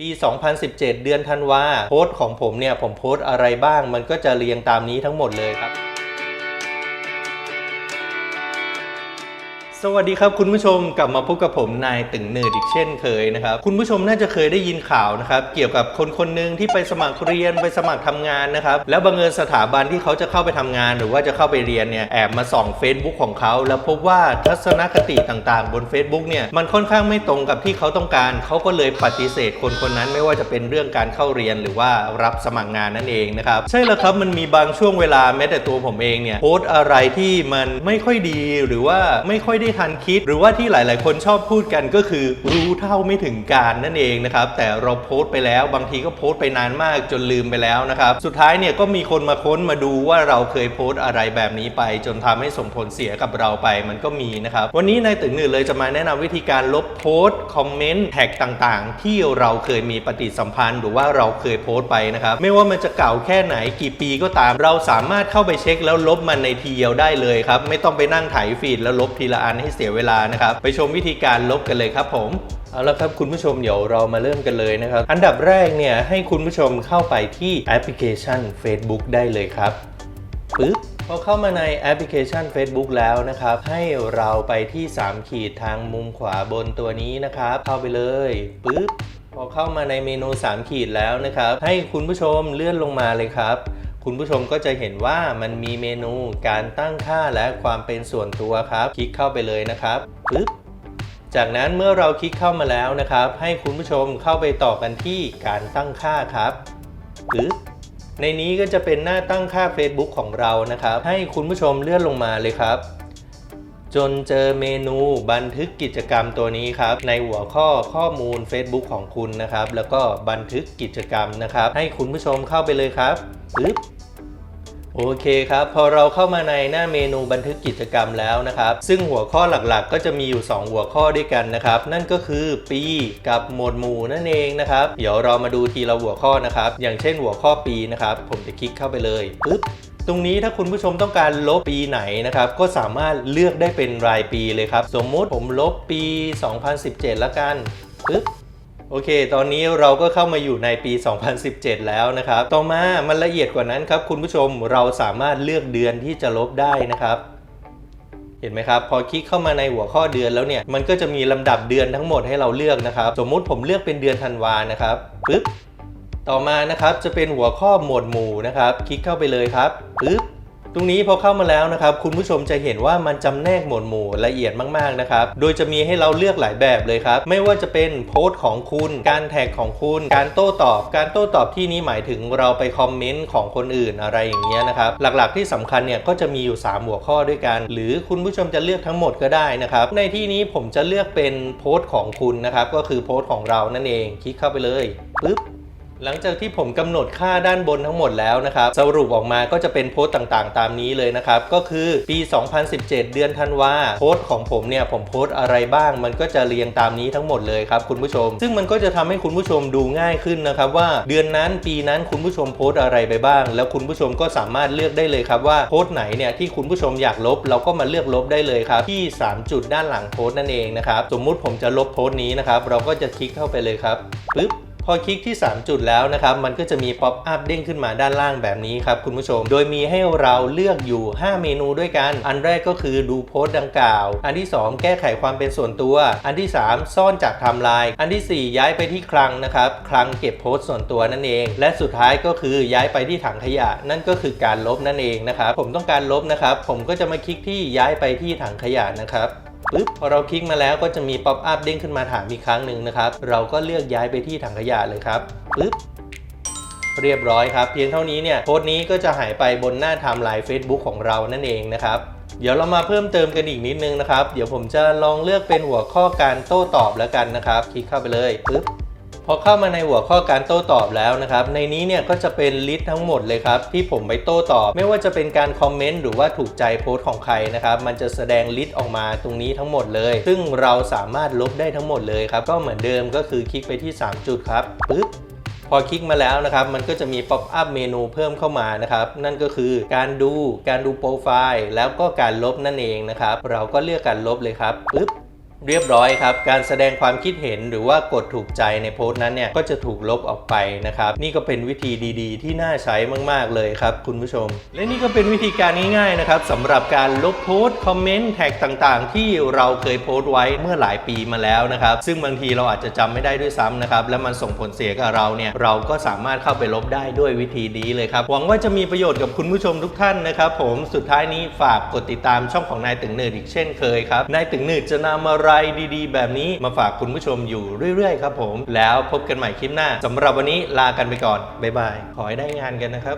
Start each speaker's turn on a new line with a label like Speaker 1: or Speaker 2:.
Speaker 1: ปี 2017 เดือนธันวาโพสต์ของผมเนี่ย ผมโพสต์อะไรบ้าง มันก็จะเรียงตามนี้ทั้งหมดเลยครับ สวัสดีครับคุณผู้ชมกลับมาพบกับผมนายตึงเนิร์ดอีกเช่นเคยนะครับ คุณผู้ชมน่าจะเคยได้ยินข่าวนะครับเกี่ยวกับคนคนหนึ่งที่ไปสมัครเรียนไปสมัครทำงานนะครับแล้วบังเอิญสถาบันที่เขาจะเข้าไปทำงาน หรือว่าจะเข้าไปเรียนเนี่ยแอบมาส่อง Facebook ของเขา แล้วพบว่าทัศนคติต่างๆ บน Facebook เนี่ยมันค่อนข้างไม่ตรงกับที่เขาต้องการ เขาก็เลยปฏิเสธคนคนนั้นไม่ว่าจะเป็นเรื่องการเข้าเรียนหรือว่ารับสมัครงานนั่นเองนะครับใช่แล้วครับมันมีบางช่วงเวลาแม้แต่ตัวผมเองเนี่ยโพสต์อะไรที่มันไม่ค่อยดีหรือว่าไม่ค่อยได้ทันคิด หรือว่าที่หลาย ๆ คนชอบพูดกันก็คือรู้เท่าไม่ถึงการนั่นเองนะครับแต่เราโพสต์ไปแล้วบางทีก็โพสต์ไปนานมากจนลืมไปแล้วนะครับสุดท้ายเนี่ยก็มีคนมาค้นมาดูว่าเราเคยโพสต์อะไรแบบนี้ไป จนทำให้ส่งผลเสียกับเราไปมันก็มีนะครับวันนี้นายตึงหนึ่งเลยจะมาแนะนำวิธีการลบโพสต์คอมเมนต์แท็กต่าง ๆ ที่เราเคยมีปฏิสัมพันธ์ หรือว่าเราเคยโพสต์ไปนะครับไม่ว่ามันจะเก่าแค่ไหนกี่ปีก็ตาม เราสามารถเข้าไปเช็คแล้วลบมันในทีเดียวได้เลยครับไม่ต้องไปนั่งไถฟีดแล้วลบทีละอันให้เสียเวลานะครับ ไปชมวิธีการลบกันเลยครับผมเอาละครับคุณผู้ชมเดี๋ยวเรามาเริ่มกันเลยนะครับ อันดับแรกเนี่ยให้คุณผู้ชมเข้าไปที่แอปพลิเคชัน Facebook ได้เลยครับปึ๊บพอเข้ามาในแอปพลิเคชัน Facebook แล้วนะครับ ให้เราไปที่ 3 ขีดทางมุมขวาบนตัวนี้นะครับ เข้าไปเลยปึ๊บพอเข้ามาในเมนู 3 ขีดแล้วนะครับ ให้คุณผู้ชมเลื่อนลงมาเลยครับ คุณผู้ชมก็จะเห็นว่ามันมีเมนูการตั้งค่าและความเป็นส่วนตัวครับ คลิกเข้าไปเลยนะครับปึ๊บจากนั้นเมื่อเราคลิกเข้ามาแล้วนะครับ ให้คุณผู้ชมเข้าไปต่อกันที่การตั้งค่าครับปึ๊บในนี้ก็จะเป็นหน้าตั้งค่า Facebook ของเรานะครับ ให้คุณผู้ชมเลื่อนลงมาเลยครับ จนเจอเมนูบันทึกกิจกรรมตัวนี้ครับ ในหัวข้อข้อมูล Facebook ของคุณนะครับ แล้วก็บันทึกกิจกรรมนะครับ ให้คุณผู้ชมเข้าไปเลยครับปึ๊บโอเคครับ พอเราเข้ามาในหน้าเมนูบันทึกกิจกรรมแล้วนะครับ ซึ่งหัวข้อหลักๆ ก็จะมีอยู่ 2 หัวข้อด้วยกันนะครับ นั่นก็คือปีกับหมวดหมู่นั่นเองนะครับ เดี๋ยวเรามาดูทีละหัวข้อนะครับ อย่างเช่นหัวข้อปีนะครับ ผมจะคลิกเข้าไปเลยปึ๊บ ตรงนี้ถ้าคุณผู้ชมต้องการลบปีไหนนะครับ ก็สามารถเลือกได้เป็นรายปีเลยครับ สมมุติผมลบปี 2017ล้วกันปึ๊บโอเค ตอนนี้เราก็เข้ามาอยู่ในปี 2017 แล้วนะครับ ต่อมามันละเอียดกว่านั้นครับ คุณผู้ชมเราสามารถเลือกเดือนที่จะลบได้นะครับ เห็นไหมครับ พอคลิกเข้ามาในหัวข้อเดือนแล้วเนี่ย มันก็จะมีลำดับเดือนทั้งหมดให้เราเลือกนะครับ สมมุติผมเลือกเป็นเดือนธันวานะครับปึ๊บ ต่อมานะครับจะเป็นหัวข้อหมวดหมู่นะครับ คลิกเข้าไปเลยครับปึ๊บตรงนี้พอเข้ามาแล้วนะครับ คุณผู้ชมจะเห็นว่ามันจำแนกหมวดหมู่ละเอียดมากๆนะครับ โดยจะมีให้เราเลือกหลายแบบเลยครับ ไม่ว่าจะเป็นโพสต์ของคุณ การแท็กของคุณ การโต้ตอบ การโต้ตอบที่นี้หมายถึงเราไปคอมเมนต์ของคนอื่นอะไรอย่างเงี้ยนะครับ หลักๆที่สำคัญเนี่ยก็จะมีอยู่ 3 หัวข้อด้วยกัน หรือคุณผู้ชมจะเลือกทั้งหมดก็ได้นะครับ ในที่นี้ผมจะเลือกเป็นโพสต์ของคุณนะครับ ก็คือโพสต์ของเรานั่นเอง คลิกเข้าไปเลยปึ๊บ หลังจากที่ผมกำหนดค่าด้านบนทั้งหมดแล้วนะครับ สรุปออกมาก็จะเป็นโพสต์ต่างๆ ตามนี้เลยนะครับ ก็คือปี 2017 เดือนธันวาโพสต์ของผมเนี่ย ผมโพสต์อะไรบ้าง มันก็จะเรียงตามนี้ทั้งหมดเลยครับคุณผู้ชม ซึ่งมันก็จะทำให้คุณผู้ชมดูง่ายขึ้นนะครับว่าเดือนนั้นปีนั้นคุณผู้ชมโพสต์อะไรไปบ้าง แล้วคุณผู้ชมก็สามารถเลือกได้เลยครับว่าโพสต์ไหนเนี่ยที่คุณผู้ชมอยากลบเราก็มาเลือกลบได้เลยครับที่ 3 จุดด้านหลังโพสต์นั่นเองนะครับสมมุติผมจะลบโพสต์นี้นะครับเราก็จะคลิกเข้าไปเลยครับปึ๊บ พอคลิกที่ 3 จุดแล้วนะครับ มันก็จะมีป๊อปอัพเด้งขึ้นมาด้านล่างแบบนี้ครับคุณผู้ชม โดยมีให้เราเลือกอยู่ 5 เมนูด้วยกัน อันแรกก็คือดูโพสต์ดังกล่าว อันที่ 2 แก้ไขความเป็นส่วนตัว อันที่ 3 ซ่อนจากไทม์ไลน์ อันทีสี่4 ย้ายไปที่คลังนะครับ คลังเก็บโพสต์ส่วนตัวนั่นเอง และสุดท้ายก็คือย้ายไปที่ถังขยะ นั่นก็คือการลบนั่นเองนะครับ ผมต้องการลบนะครับ ผมก็จะมาคลิกที่ย้ายไปที่ถังขยะนะครับ ปึ๊บพอเราคลิกมาแล้วก็จะมีป๊อปอัพเด้งขึ้นมาถามอีกครั้งหนึ่งนะครับ เราก็เลือกย้ายไปที่ถังขยะเลยครับปึ๊บเรียบร้อยครับ เพียงเท่านี้เนี่ยโพสต์นี้ก็จะหายไปบนหน้าไทม์ไลน์ Facebook ของเรานั่นเองนะครับเดี๋ยวเรามาเพิ่มเติมกันอีกนิดนึงนะครับ เดี๋ยวผมจะลองเลือกเป็นหัวข้อการโต้ตอบแล้วกันนะครับ คลิกเข้าไปเลยปึ๊บ พอเข้ามาในหัวข้อการโต้ตอบแล้วนะครับในนี้เนี่ยก็จะเป็นลิสต์ทั้งหมดเลยครับที่ผมไปโต้ตอบ ไม่ว่าจะเป็นการคอมเมนต์หรือว่าถูกใจโพสต์ของใครนะครับมันจะแสดงลิสต์ออกมาตรงนี้ทั้งหมดเลย ซึ่งเราสามารถลบได้ทั้งหมดเลยครับก็เหมือนเดิมก็คือคลิกไปที่ 3 จุดครับปึ๊บพอคลิกมาแล้วนะครับ มันก็จะมีป๊อปอัพเมนูเพิ่มเข้ามานะครับ นั่นก็คือการดู การดูโปรไฟล์ แล้วก็การลบนั่นเองนะครับ เราก็เลือกการลบเลยครับปึ๊บ เรียบร้อยครับการแสดงความคิดเห็นหรือว่ากดถูกใจในโพสต์นั้นเนี่ยก็จะถูกลบออกไปนะครับ นี่ก็เป็นวิธีดีๆ ที่น่าใช้มากๆเลยครับ คุณผู้ชม และนี่ก็เป็นวิธีการง่ายๆนะครับสำหรับการลบโพสต์คอมเมนต์แท็กต่างๆ ที่เราเคยโพสต์ไว้เมื่อหลายปีมาแล้วนะครับ ซึ่งบางทีเราอาจจะจำไม่ได้ด้วยซ้ำนะครับและมันส่งผลเสียกับเราเนี่ยเราก็สามารถเข้าไปลบได้ด้วยวิธีนี้เลยครับหวังว่าจะมีประโยชน์กับคุณผู้ชมทุกท่านนะครับผมสุดท้ายนี้ฝากกดติดตามช่องของนายตึงเนิร์ดอีกเช่นเคยครับนายตึงเนิร์ดจะนำอะไรดีๆ แบบนี้มาฝากคุณผู้ชมอยู่เรื่อยๆ ครับผม แล้วพบกันใหม่คลิปหน้าสำหรับวันนี้ลากันไปก่อน บ๊ายบาย ขอให้ได้งานกันนะครับ